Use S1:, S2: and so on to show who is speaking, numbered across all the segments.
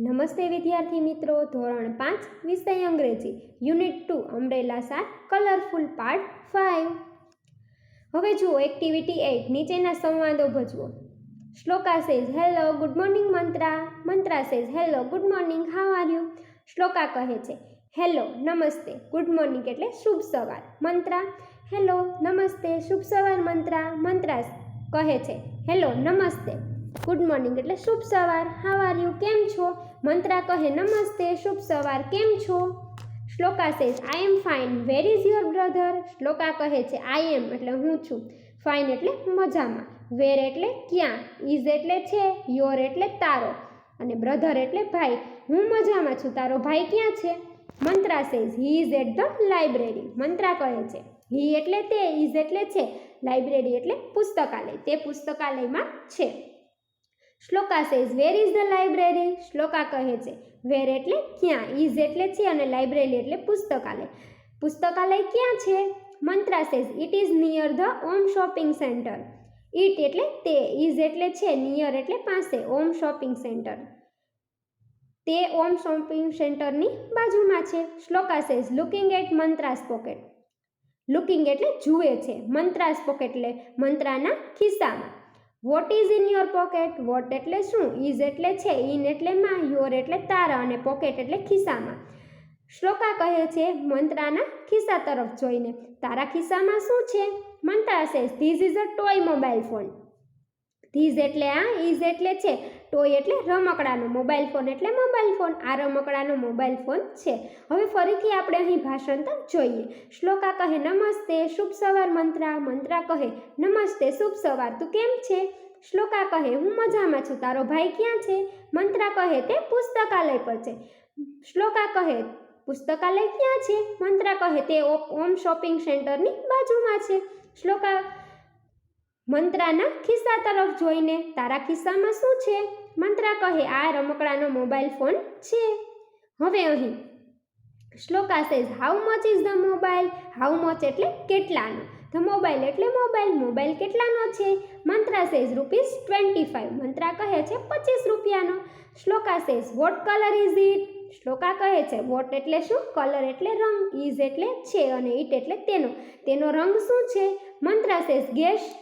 S1: નમસ્તે વિદ્યાર્થી મિત્રો, ધોરણ પાંચ, વિષય અંગ્રેજી, યુનિટ ટુ, અમરેલા સાત, કલરફુલ પાર્ટ ફાઇવ હવે જુઓ એક્ટિવિટી એઇટ નીચેના સંવાદો ભજવો. Shloka says hello good morning Mantra Mantra says hello good morning how are you Shloka કહે છે હેલો નમસ્તે. ગુડ મોર્નિંગ એટલે શુભ સવાર મંત્રા હેલો નમસ્તે. શુભ સવાર મંત્રા મંત્રા કહે છે હેલો નમસ્તે. ગુડ મોર્નિંગ એટલે શુભ સવાર. હાવ આર યુ કેમ છો? મંત્રા કહે, નમસ્તે, શુભ સવાર. કેમ છો? Shloka says I am fine where is your brother Shloka કહે છે આઈ એમ એટલે હું છું. ફાઇન એટલે મજામાં. વેર એટલે ક્યાં? ઇઝ એટલે છે. યોર એટલે તારો. અને બ્રધર એટલે ભાઈ. હું મજામાં છું. તારો ભાઈ ક્યાં છે? Mantra says he is at the library Mantra કહે છે હી એટલે તે ઇઝ એટલે છે. લાઇબ્રેરી એટલે પુસ્તકાલય. તે પુસ્તકાલયમાં છે. Shloka says where is the library Shloka કહે છે વેર એટલે ક્યાં? ઇઝ એટલે છે અને લાઇબ્રેરી એટલે પુસ્તકાલય. પુસ્તકાલય ક્યાં છે? Mantra says it is near the Om shopping centre it એટલે તે ઇઝ એટલે છે નિયર એટલે પાસે ઓમ શોપિંગ સેન્ટર તે ઓમ શોપિંગ સેન્ટરની બાજુમાં છે. Shloka says looking at Mantra's pocket looking એટલે જુએ છે. મંત્રાસ પોકેટ એટલે મંત્રાના ખિસ્સામાં. What is in your pocket what એટલે શું? ઇઝ એટલે છે? ઇન એટલે માં? યોર એટલે તારા અને પોકેટ એટલે ખિસ્સામાં. શ્લોકા કહે છે, મંત્રાના ખિસ્સા તરફ જોઈને. તારા ખિસ્સામાં શું છે? Mantra says this is a toy mobile phone this એટલે આ ઇઝ એટલે છે. ટોય એટલે રમકડાનો, મોબાઈલ ફોન એટલે મોબાઈલ ફોન. આ રમકડાનો, મોબાઈલ ફોન છે. હવે ફરીથી આપણે અહીં ભાષાંતર જોઈએ. શ્લોકા કહે, નમસ્તે. શુભ સવાર મંત્રા મંત્રા કહે, નમસ્તે શુભ સવાર તું કેમ છે? શ્લોકા કહે, હું મજામાં છું. તારો ભાઈ ક્યાં છે? મંત્રા કહે, તે પુસ્તકાલય પર છે. શ્લોકા કહે, પુસ્તકાલય ક્યાં છે? મંત્રા કહે, તે ઓમ શોપિંગ સેન્ટરની બાજુમાં છે. શ્લોકા મંત્રાના ખિસ્સા તરફ જોઈને, તારા ખિસ્સામાં શું છે? મંત્રા કહે, આ રમકડાનો મોબાઈલ ફોન છે. હવે અહીં. Shloka says how much is the mobile how much એટલે કેટલાનો? ધ મોબાઈલ એટલે મોબાઈલ? મોબાઈલ કેટલાનો છે? Mantra says rupees twenty five Mantra કહે છે, પચીસ રૂપિયાનો. Shloka says what colour is it Shloka કહે છે વોટ એટલે શું? કલર એટલે રંગ. ઇઝ એટલે છે અને ઇટ એટલે તેનો. તેનો રંગ શું છે? મંત્રા સેઝ ગેસ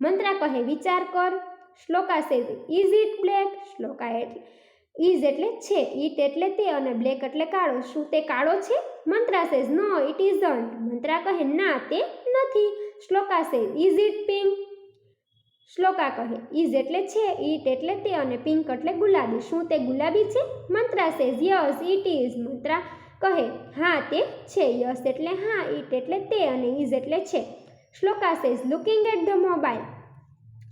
S1: મંત્રા કહે, વિચાર કર. Shloka says is it black? Shloka એટલે ઇઝ એટલે છે. ઇટ એટલે તે અને બ્લેક એટલે કાળો. શું તે કાળો છે? Mantra says no, it isn't Mantra કહે, ના, તે નથી. Shloka says is it pink? Shloka કહે ઇઝ એટલે છે. ઇટ એટલે તે અને પિંક એટલે ગુલાબી. શું તે ગુલાબી છે? Mantra says yes, it is. Mantra કહે, હા, તે છે. યસ એટલે હા, ઇટ એટલે તે અને ઇઝ એટલે છે. Shloka says looking at the mobile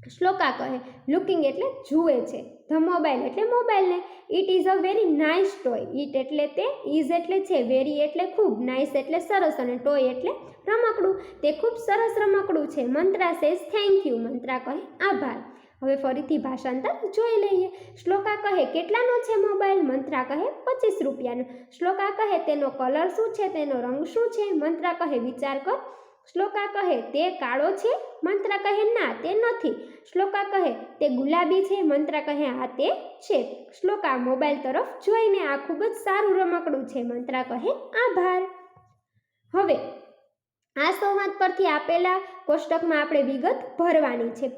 S1: Shloka કહે લુકિંગ એટલે જુએ છે. ધ મોબાઈલ એટલે મોબાઈલને it is a very nice toy it એટલે તે ઇઝ એટલે છે. વેરી એટલે ખૂબ. નાઇસ એટલે સરસ અને ટોય એટલે રમકડું. તે ખૂબ સરસ રમકડું છે. Mantra says thank you Mantra કહે, આભાર. હવે ફરીથી ભાષાંતર જોઈ લઈએ. શ્લોકા કહે, કેટલાનો છે મોબાઈલ મંત્રા કહે, પચીસ રૂપિયાનો. શ્લોકા કહે, તેનો કલર શું છે? તેનો રંગ શું છે? મંત્રા કહે, વિચાર કર. શ્લોકા કહે, તે કાળો છે? મંત્રા કહે, ના, તે નથી. શ્લોકા કહે, તે ગુલાબી છે? મંત્રા કહે આ તે છે. શ્લોકા મોબાઈલ તરફ જોઈને આ ખૂબ જ સારું રમકડું છે. મંત્રા કહે, આભાર. હવે, આ સંવાદ પરથી આપેલા કોષ્ટકમાં આપણે વિગત ભરવાની છે.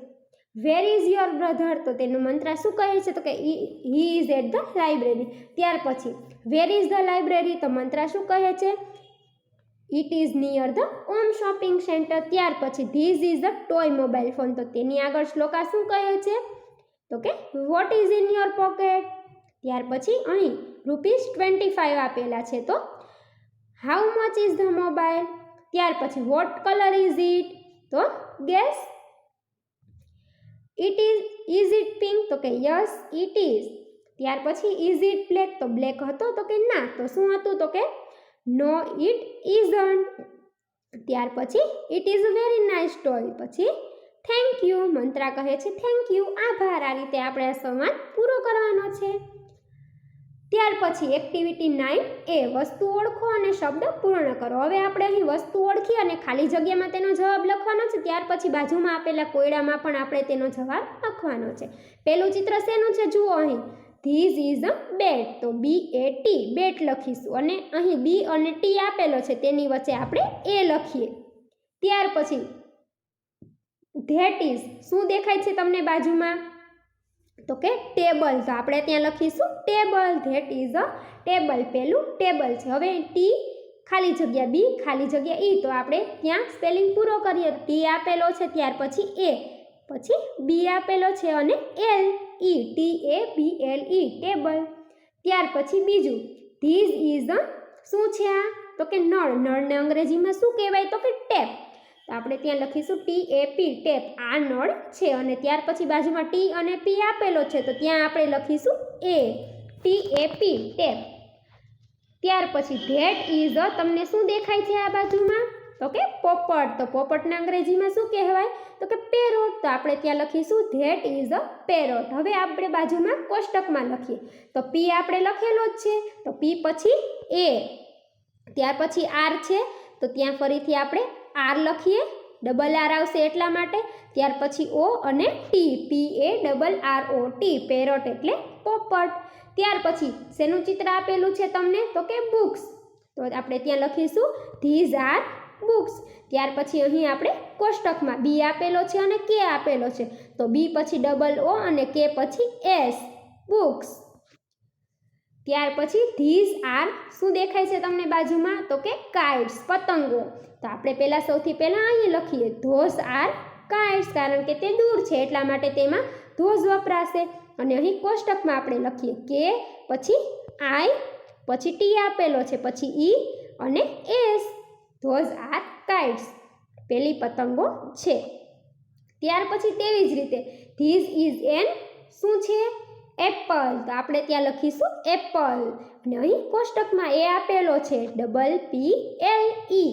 S1: વેર ઇઝ યોર બ્રધર તો તેનું મંત્રા શું કહે છે? તો કે he is at the library ત્યાર પછી વેર ઇઝ ધ લાઇબ્રેરી તો મંત્રા શું કહે છે? It is near the Om shopping centre ત્યાર પછી this is the toy mobile phone તો તેની આગળ શ્લોકા શું કહે છે? તો કે what is in your pocket ત્યાર પછી અહીં રૂપીસ ટ્વેન્ટી ફાઇવ આપેલા છે. તો how much is the mobile ત્યાર પછી વોટ કલર ઇઝ ઇટ તો guess it is is it pink તો કે યસ ઇટ ઇઝ ત્યાર પછી ઇઝ ઇટ બ્લેક તો બ્લેક હતો. તો કે, ના. તો શું હતું? તો કે નો ઇટ ઇઝન્ટ ત્યાર પછી it is very nice toy પછી થેન્ક યુ મંત્રા કહે છે થેન્ક યુ આભાર. આ રીતે આપણે આ સંવાદ પૂરો કરવાનો છે. ત્યાર પછી એક્ટિવિટી નાઇન એ વસ્તુ ઓળખો અને શબ્દ પૂર્ણ કરો. હવે આપણે અહીં વસ્તુ ઓળખી અને ખાલી જગ્યામાં તેનો જવાબ લખવાનો છે. ત્યાર પછી, બાજુમાં આપેલા કોયડામાં પણ આપણે તેનો જવાબ લખવાનો છે. પહેલું ચિત્ર શેનું છે? જુઓ અહીં. ધીઝ ઇઝ અ બેટ તો બી એ ટી બેટ લખીશું. અને અહીં બી અને ટી આપેલો છે, તેની વચ્ચે આપણે એ લખીએ. ત્યાર પછી ધેટ ઇઝ શું દેખાય છે તમને બાજુમાં? તો કે ટેબલ તો આપણે ત્યાં લખીશું table that is a table પેલું ટેબલ છે. હવે ટી ખાલી જગ્યા બી ખાલી જગ્યા ઈ તો આપણે ત્યાં સ્પેલિંગ પૂરો કરીએ. ટી આપેલો છે, ત્યાર પછી એ પછી બી આપેલો છે અને L E T A B L E table ત્યાર પછી બીજું ધીઝ ઇઝ અ શું છે આ? તો કે નળ. નળને અંગ્રેજીમાં શું કહેવાય? તો કે ટેપ. તો આપણે ત્યાં લખીશું ટી એ પી ટેપ. આ નળ છે અને ત્યાર પછી બાજુમાં ટી અને પી આપેલો છે. તો ત્યાં આપણે લખીશું એ ટી એ પી ટેપ. ત્યાર પછી ધેટ ઇઝ અ તમને શું દેખાય છે આ બાજુમાં? તો કે પોપટ, તો પોપટને અંગ્રેજીમાં શું કહેવાય? તો કે પેરોટ, તો આપણે ત્યાં લખીશું, ધેટ ઇઝ અ પેરોટ. હવે આપણે બાજુમાં કોષ્ટકમાં લખીએ. તો પી આપણે લખેલો જ છે. તો પી પછી એ ત્યાર પછી આર છે. તો ત્યાં ફરીથી આપણે આર લખીએ. ડબલ આર આવશે એટલા માટે. ત્યાર પછી ઓ અને T P A double R O T parrot એટલે પોપટ. ત્યાર પછી શેનું ચિત્ર આપેલું છે તમને? તો કે બુક્સ. તો આપણે ત્યાં લખીશું ધીઝ આર બુક્સ. ત્યાર પછી અહીં આપણે કોષ્ટકમાં બી આપેલો છે અને કે આપેલો છે. તો બી પછી ડબલ ઓ અને કે પછી એસ. બુક્સ. ત્યાર પછી ધીઝ આર શું દેખાય છે તમને બાજુમાં? તો કે કાઇટ્સ, પતંગો. તો આપણે પહેલાં સૌથી પહેલાં અહીં લખીએ ધોસ આર કાઇટ્સ, કારણ કે તે દૂર છે, એટલા માટે તેમાં ધોઝ વપરાશે. અને અહીં કોષ્ટકમાં આપણે લખીએ, કે પછી આઈ, પછી ટી આપેલો છે, પછી ઈ અને એસ. ધોઝ આર કાઇટ્સ પેલી પતંગો છે. ત્યાર પછી તેવી જ રીતે ધીઝ ઇઝ એન શું છે? એપલ. તો આપણે ત્યાં લખીશું એપલ. અને અહીં કોષ્ટકમાં એ આપેલો છે double P L E.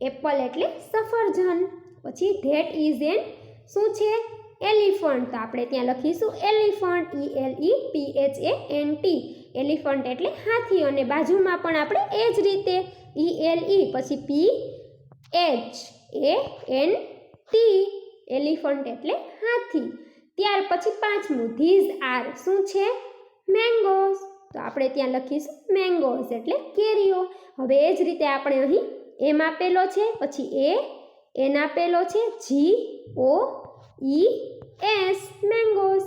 S1: Apple એટલે સફરજન. પછી ધેટ ઇઝ એન શું છે? એલિફન્ટ. તો આપણે ત્યાં લખીશું elephant. E L E P H A N T. Elephant એટલે હાથી અને બાજુમાં પણ આપણે એ જ રીતે ઈ એલ ઈ પછી P H A N T elephant એટલે હાથી. ત્યાર પછી પાંચમું ધીઝ આર શું છે? મેંગોઝ તો આપણે ત્યાં લખીશું મેંગોઝ એટલે કેરીઓ. હવે એ જ રીતે આપણે અહીં એમ આપેલો છે, પછી એ એન આપેલો છે જી ઓ ઈ એસ મેંગોઝ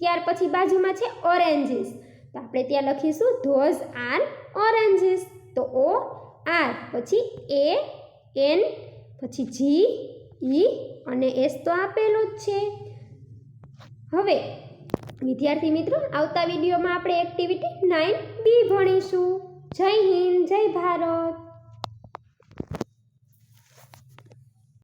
S1: ત્યાર પછી બાજુમાં છે ઓરેન્જીસ તો આપણે ત્યાં લખીશું ધોઝ આર ઓરેન્જીસ. તો ઓ આર, પછી એ, એન, પછી જી, ઈ અને એસ તો આપેલું જ છે. હવે વિદ્યાર્થી મિત્રો, આવતા વિડીયોમાં આપણે એક્ટિવિટી નાઇન બી ભણીશું. જય હિન્દ, જય ભારત.